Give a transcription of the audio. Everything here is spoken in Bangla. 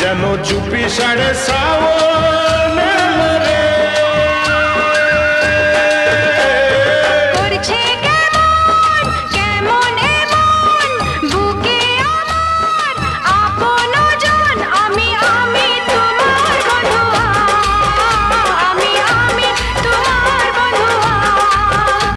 যেন চুপি সাড়ে সাও